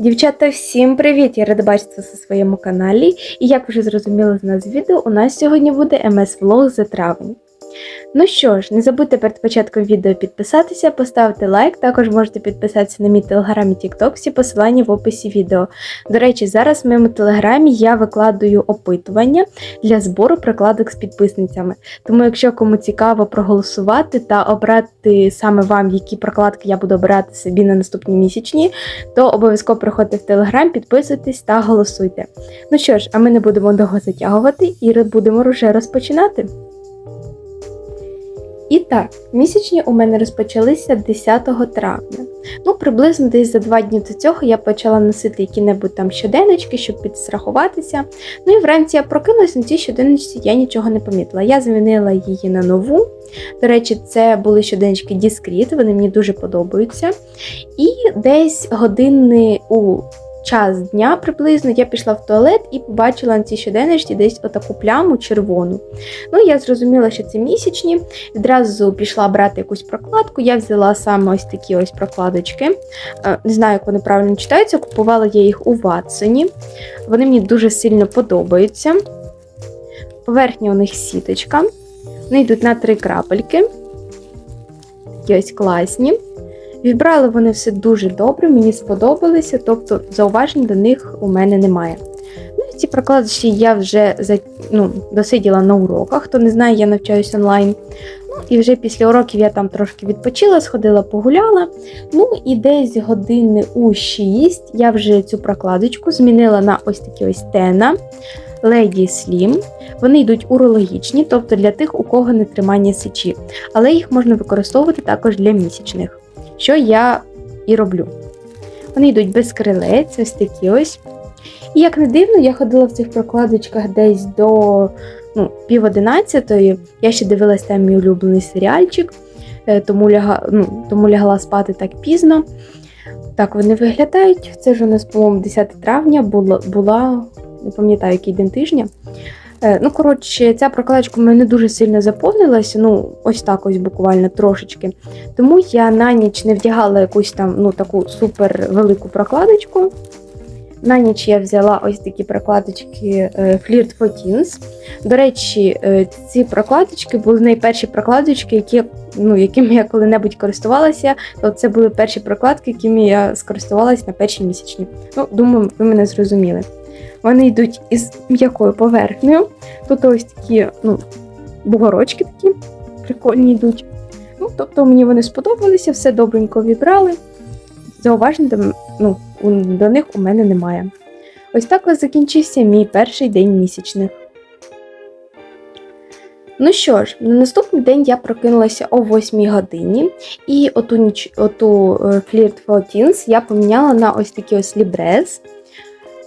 Дівчата, всім привіт! Я рада бачити вас у своєму каналі. І як вже зрозуміли з нас відео, у нас сьогодні буде МС Влог за травень. Ну що ж, не забудьте перед початком відео підписатися, поставити лайк, також можете підписатися на мій телеграм і тікток, всі посилання в описі відео. До речі, зараз в моєму телеграмі я викладаю опитування для збору прокладок з підписницями. Тому, якщо кому цікаво проголосувати та обрати саме вам, які прокладки я буду обирати собі на наступні місячні, то обов'язково приходьте в телеграм, підписуйтесь та голосуйте. Ну що ж, а ми не будемо довго затягувати і будемо вже розпочинати. І так, місячні у мене розпочалися 10 травня. Ну, приблизно десь за два дні до цього я почала носити які-небудь там щоденнички, щоб підстрахуватися. Ну і вранці я прокинулась на цій щоденничці, я нічого не помітила. Я замінила її на нову. До речі, це були щоденнички Discreet, вони мені дуже подобаються. І десь години у час дня приблизно я пішла в туалет і побачила на цій щоденничці десь отаку пляму червону. Ну, я зрозуміла, що це місячні. Відразу пішла брати якусь прокладку. Я взяла саме ось такі ось прокладочки. Е, Не знаю, як вони правильно читаються. Купувала я їх у Ватсоні. Вони мені дуже сильно подобаються. Поверхня у них сіточка. Вони йдуть на три крапельки. Такі ось класні. Відбрали вони все дуже добре, мені сподобалися, тобто зауважень до них у мене немає. Ну, і ці прокладочки я вже ну, досиділа на уроках. Хто не знає, я навчаюся онлайн. Ну, і вже після уроків я там трошки відпочила, сходила, погуляла. Ну і десь години у 6 я вже цю прокладочку змінила на ось такі ось тена. Lady Slim. Вони йдуть урологічні, тобто для тих, у кого не тримання сечі, але їх можна використовувати також для місячних що я і роблю. Вони йдуть без крилець, ось такі ось. І як не дивно, я ходила в цих прокладочках десь до ну, пів одинадцятої. Я ще дивилась там мій улюблений серіальчик, е, тому, ляга, ну, тому лягла спати так пізно. Так вони виглядають. Це ж у нас, по-моєму, 10 травня була, була не пам'ятаю, який день тижня. Е, Ну, коротше, ця прокладочка в мене дуже сильно заповнилася, ну, ось так ось буквально трошечки. Тому я на ніч не вдягала якусь там ну, таку супер велику прокладочку. На ніч я взяла ось такі прокладочки е, Flirt for Teens. До речі, е, ці прокладочки були найперші прокладочки, які, ну, якими я коли-небудь користувалася. То це були перші прокладки, якими я скористувалася на перші місячні. Ну, думаю, ви мене зрозуміли. Вони йдуть із м'якою поверхнею. Тут ось такі ну, бугорочки такі прикольні йдуть. Ну, тобто мені вони сподобалися, все добренько вібрали. Зауважень до, ну, до них у мене немає. Ось так ось закінчився мій перший день місячних. Ну що ж, на наступний день я прокинулася о 8 годині, і оту, ніч, оту е, Flirt for Teens я поміняла на ось такі ось Libres.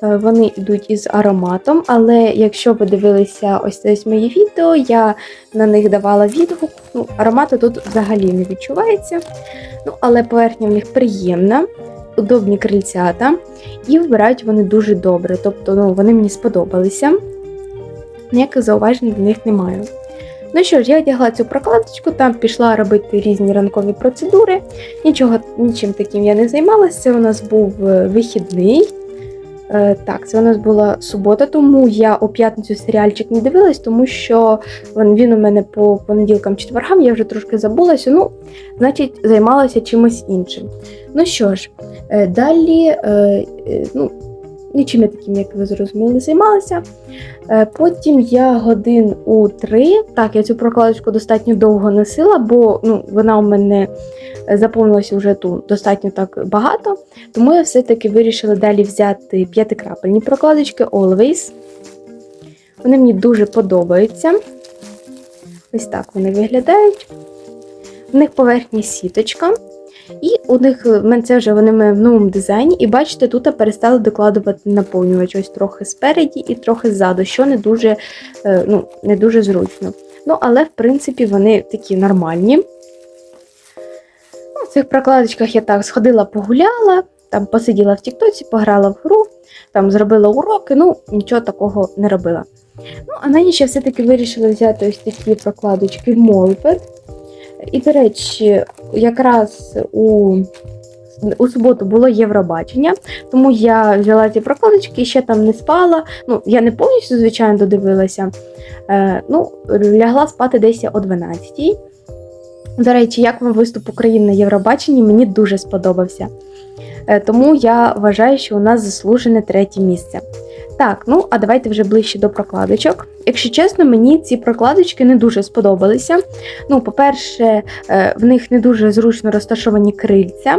Е, Вони йдуть із ароматом, але якщо ви дивилися ось ось моє відео, я на них давала відгук. Ну, аромату тут взагалі не відчувається. Ну, але поверхня в них приємна, удобні крильцята, і вбирають вони дуже добре. Тобто ну, вони мені сподобалися. Ніяких зауважень до них немає. Ну що ж, я одягла цю прокладочку, там пішла робити різні ранкові процедури. Нічого, нічим таким я не займалася. У нас був е, вихідний. Е, Так, це у нас була субота, тому я у п'ятницю серіальчик не дивилась, тому що він, у мене по понеділкам четвергам, я вже трошки забулася. Ну, значить, займалася чимось іншим. Ну що ж, е, далі, е, ну, нічим я таким, як ви зрозуміли, не займалася. Е, Потім я годин у три. Так, я цю прокладочку достатньо довго носила, бо ну, вона у мене заповнилася вже тут достатньо так багато. Тому я все-таки вирішила далі взяти п'ятикрапельні прокладочки Always. Вони мені дуже подобаються. Ось так вони виглядають. У них поверхня сіточка. І у них в мене це вже вони в новому дизайні. І бачите, тут перестали докладувати наповнювач ось трохи спереді і трохи ззаду, що не дуже, е, ну, не дуже зручно. Ну, але в принципі вони такі нормальні. Ну, в цих прокладочках я так сходила, погуляла, там посиділа в Тіктоці, пограла в гру, там зробила уроки, ну нічого такого не робила. Ну, а на ніч я все-таки вирішила взяти ось такі прокладочки Molped. І, до речі, якраз у у суботу було Євробачення, тому я взяла ці прокладочки ще там не спала. Ну, я не повністю, звичайно, додивилася. Е, ну, лягла спати десь о 12 До речі, як вам виступ України на Євробаченні, мені дуже сподобався. Е, тому я вважаю, що у нас заслужене третє місце. Так, ну а давайте вже ближче до прокладочок. Якщо чесно, мені ці прокладочки не дуже сподобалися. Ну, по-перше, е, в них не дуже зручно розташовані крильця,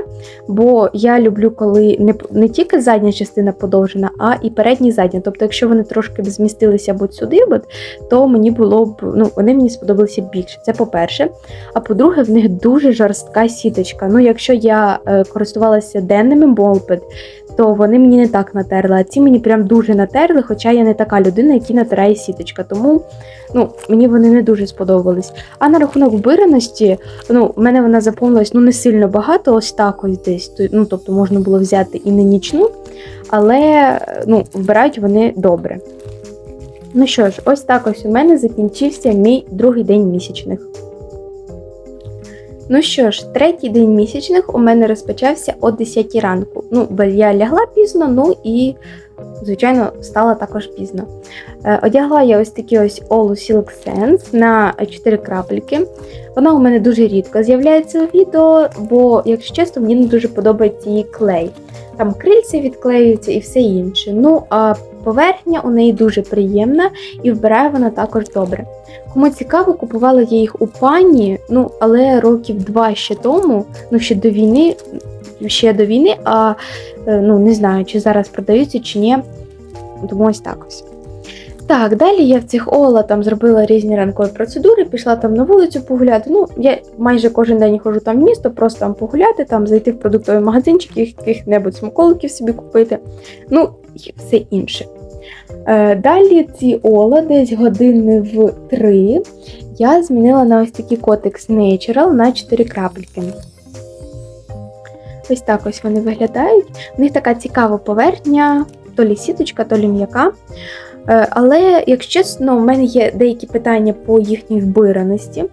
бо я люблю, коли не не тільки задня частина подовжена, а і передня і задня. Тобто, якщо вони трошки б змістилися б сюди, то мені було б, ну, вони мені сподобалися більше. Це по-перше. А по-друге, в них дуже жорстка сіточка. Ну, якщо я е, користувалася денними болпет, то вони мені не так натерли, а ці мені прям дуже натерли, хоча я не така людина, яка натирає сіточка. Тому ну, мені вони не дуже сподобались. А на рахунок вбираності, ну, в мене вона заповнилась ну, не сильно багато, ось так ось десь. Ну, Тобто можна було взяти і не нічну, але ну, вбирають вони добре. Ну що ж, ось так ось у мене закінчився мій другий день місячних. Ну що ж, третій день місячних у мене розпочався о 10 ранку. Ну, бо я лягла пізно, ну і, звичайно, встала також пізно. Е, одягла я ось такі ось Olu Silk Sense на 4 крапельки. Вона у мене дуже рідко з'являється у відео, бо, якщо чесно, мені не дуже подобається її клей. Там крильці відклеюються і все інше. Ну, а поверхня у неї дуже приємна і вбирає вона також добре. Кому цікаво, купувала я їх у пані, ну, але років два ще тому, ну ще до війни, ще до війни, а е, ну не знаю, чи зараз продаються, чи ні. Тому ось так ось. Так, далі я в цих Ола там зробила різні ранкові процедури, пішла там на вулицю погуляти. Ну, я майже кожен день ходжу там в місто, просто там погуляти, там зайти в продуктовий магазинчик, яких-небудь смаколиків собі купити. Ну, і все інше. Е, далі ці ола десь години в 3 я змінила на ось такий Cotex Natural на 4 крапельки. Ось так ось вони виглядають. У них така цікава поверхня, то лі сіточка, то лі м'яка. Е, але, якщо чесно, у мене є деякі питання по їхній вбираності.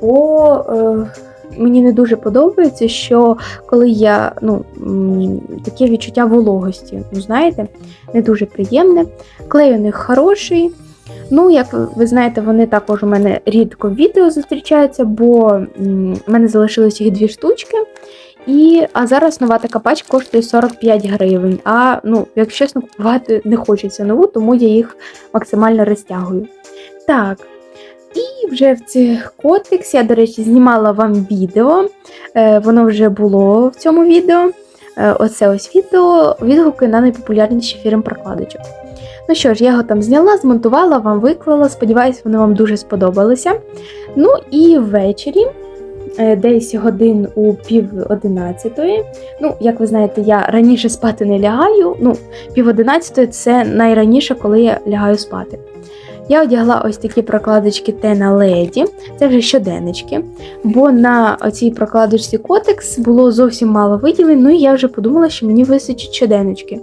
По е, мені не дуже подобається, що коли я ну, таке відчуття вологості, ну знаєте, не дуже приємне. Клей у них хороший. Ну, як ви знаєте, вони також у мене рідко в відео зустрічаються, бо в мене залишилось їх дві штучки. І, А зараз нова така пачка коштує 45 гривень. А ну, якщо чесно, купувати не хочеться нову, тому я їх максимально розтягую. Так, і вже в цих котикс я, до речі, знімала вам відео. Е, воно вже було в цьому відео. Е, оце ось відео, відгуки на найпопулярніші фірм прокладочок. Ну що ж, я його там зняла, змонтувала, вам виклала. Сподіваюсь, вони вам дуже сподобалися. Ну і ввечері, е, десь годин у пів одинадцятої. Ну, як ви знаєте, я раніше спати не лягаю. Ну, пів одинадцятої це найраніше, коли я лягаю спати. Я одягла ось такі прокладочки Тена Леді, це вже щоденнички, бо на цій прокладочці Котекс було зовсім мало виділень, ну і я вже подумала, що мені вистачить щоденнички.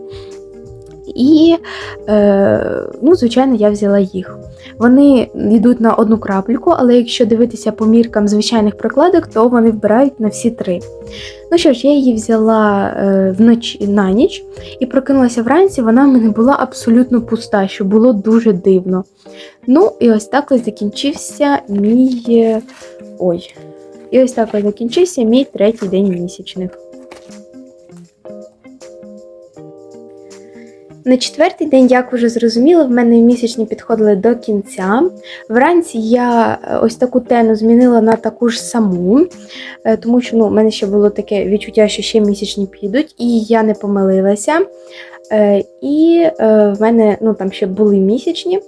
І, е, ну, звичайно, я взяла їх. Вони йдуть на одну крапельку, але якщо дивитися по міркам звичайних прокладок, то вони вбирають на всі три. Ну що ж, я її взяла е, вночі на ніч і прокинулася вранці, вона в мене була абсолютно пуста, що було дуже дивно. Ну, і ось так ось закінчився мій. Ой. І ось так ось закінчився мій третій день місячних. На четвертий день, як вже зрозуміло, в мене місячні підходили до кінця. Вранці я е, ось таку тену змінила на таку ж саму, е, тому що ну, в мене ще було таке відчуття, що ще місячні підуть, і я не помилилася. Е, і в мене ну, там ще були місячні.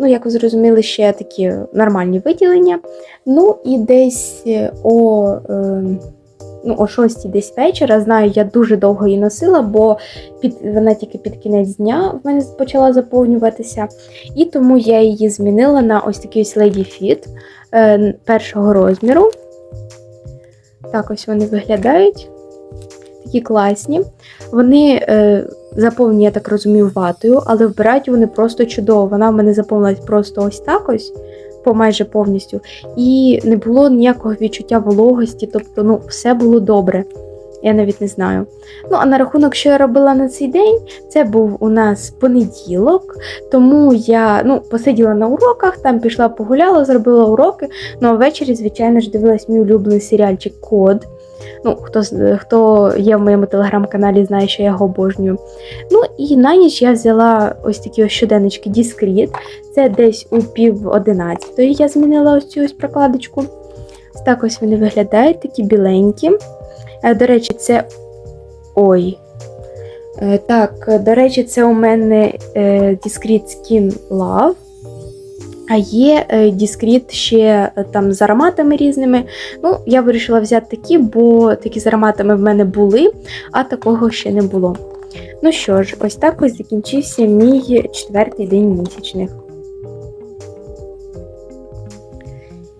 Ну, як ви зрозуміли, ще такі нормальні виділення. Ну, і десь о ну, о 6 десь вечора. Знаю, я дуже довго її носила, бо під, вона тільки під кінець дня в мене почала заповнюватися. І тому я її змінила на ось такий ось Lady Fit е, першого розміру. Так ось вони виглядають. Такі класні. Вони е, заповнені, я так розумію, ватою, але вбирають вони просто чудово. Вона в мене заповнилась просто ось так ось по майже повністю, і не було ніякого відчуття вологості, тобто ну, все було добре. Я навіть не знаю. Ну, а на рахунок, що я робила на цей день, це був у нас понеділок, тому я ну, посиділа на уроках, там пішла погуляла, зробила уроки. Ну а ввечері, звичайно ж, дивилась мій улюблений серіальчик Код. Ну, хто, хто є в моєму телеграм-каналі, знає, що я його обожнюю. Ну і на ніч я взяла ось такі ось щоденнички Discreet. Це десь у пів одинадцятої я змінила ось цю ось прокладочку. Так ось вони виглядають, такі біленькі. Е, До речі, це. Ой. Е, Так, е, до речі, це у мене Discreet Skin Love. А є е, Discreet ще е, там з ароматами різними. Ну, я вирішила взяти такі, бо такі з ароматами в мене були, а такого ще не було. Ну що ж, ось так ось закінчився мій четвертий день місячних.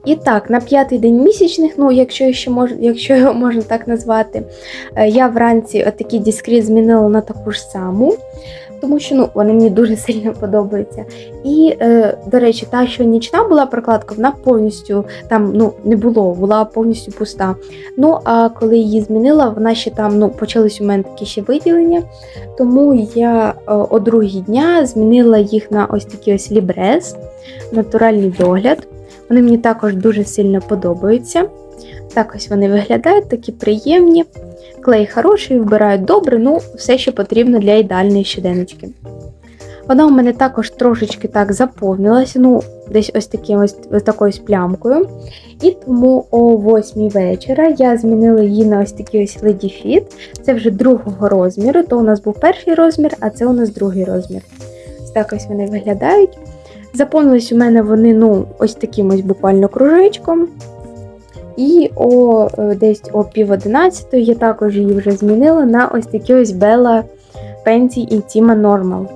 І так, на п'ятий день місячних, ну якщо ще мож, якщо його можна так назвати, е, я вранці отакий дискріт змінила на таку ж саму, тому що ну, вони мені дуже сильно подобаються. І, е, до речі, та, що нічна була прокладка, вона повністю там ну, не було, була повністю пуста. Ну, а коли її змінила, вона ще там ну, почались у мене такі ще виділення. Тому я е, о другій дня змінила їх на ось такі ось лібрез, натуральний догляд. Вони мені також дуже сильно подобаються. Так ось вони виглядають, такі приємні. Клей хороший, вбирають добре, ну, все, що потрібно для ідеальної щоденочки. Вона у мене також трошечки так заповнилася, ну, десь ось таким ось, ось такою плямкою. І тому о 8 вечора я змінила її на ось такий ось Lady Fit. Це вже другого розміру. То у нас був перший розмір, а це у нас другий розмір. Так ось вони виглядають. Заповнились у мене вони ну, ось таким ось буквально кружечком. І о е, десь о пів одинадцятої я також її вже змінила на ось такі ось Bella Fancy Intima Normal.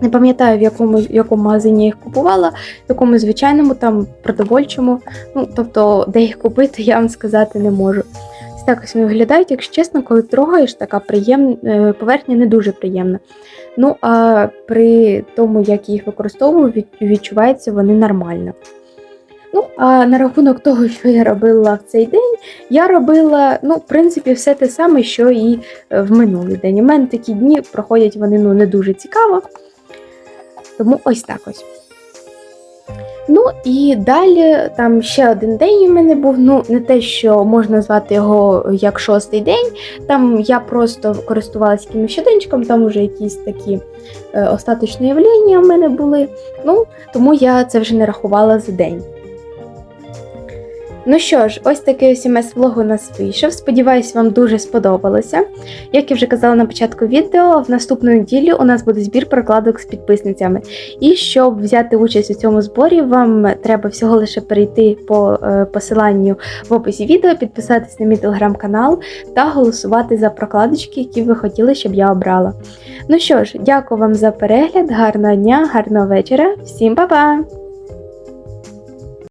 Не пам'ятаю, в якому, в якому магазині я їх купувала, в якому звичайному, там продовольчому. Ну, тобто, де їх купити, я вам сказати не можу. Ось так ось вони виглядають, якщо чесно, коли трогаєш, така приємна е, поверхня не дуже приємна. Ну, а при тому, як я їх використовую, відчуваються вони нормально. Ну, а на рахунок того, що я робила в цей день, я робила, ну, в принципі, все те саме, що і е, в минулий день. У мене такі дні проходять вони ну, не дуже цікаво. Тому ось так ось. Ну і далі там ще один день у мене був. Ну, не те, що можна назвати його як шостий день. Там я просто користувалася якимось щоденчиком, там вже якісь такі е, остаточні явлення у мене були. Ну, тому я це вже не рахувала за день. Ну що ж, ось такий ms влог у нас вийшов. Сподіваюсь, вам дуже сподобалося. Як я вже казала на початку відео, в наступну неділю у нас буде збір прокладок з підписницями. І щоб взяти участь у цьому зборі, вам треба всього лише перейти по е, посиланню в описі відео, підписатись на мій телеграм-канал та голосувати за прокладочки, які ви хотіли, щоб я обрала. Ну що ж, дякую вам за перегляд, гарного дня, гарного вечора, всім па-па!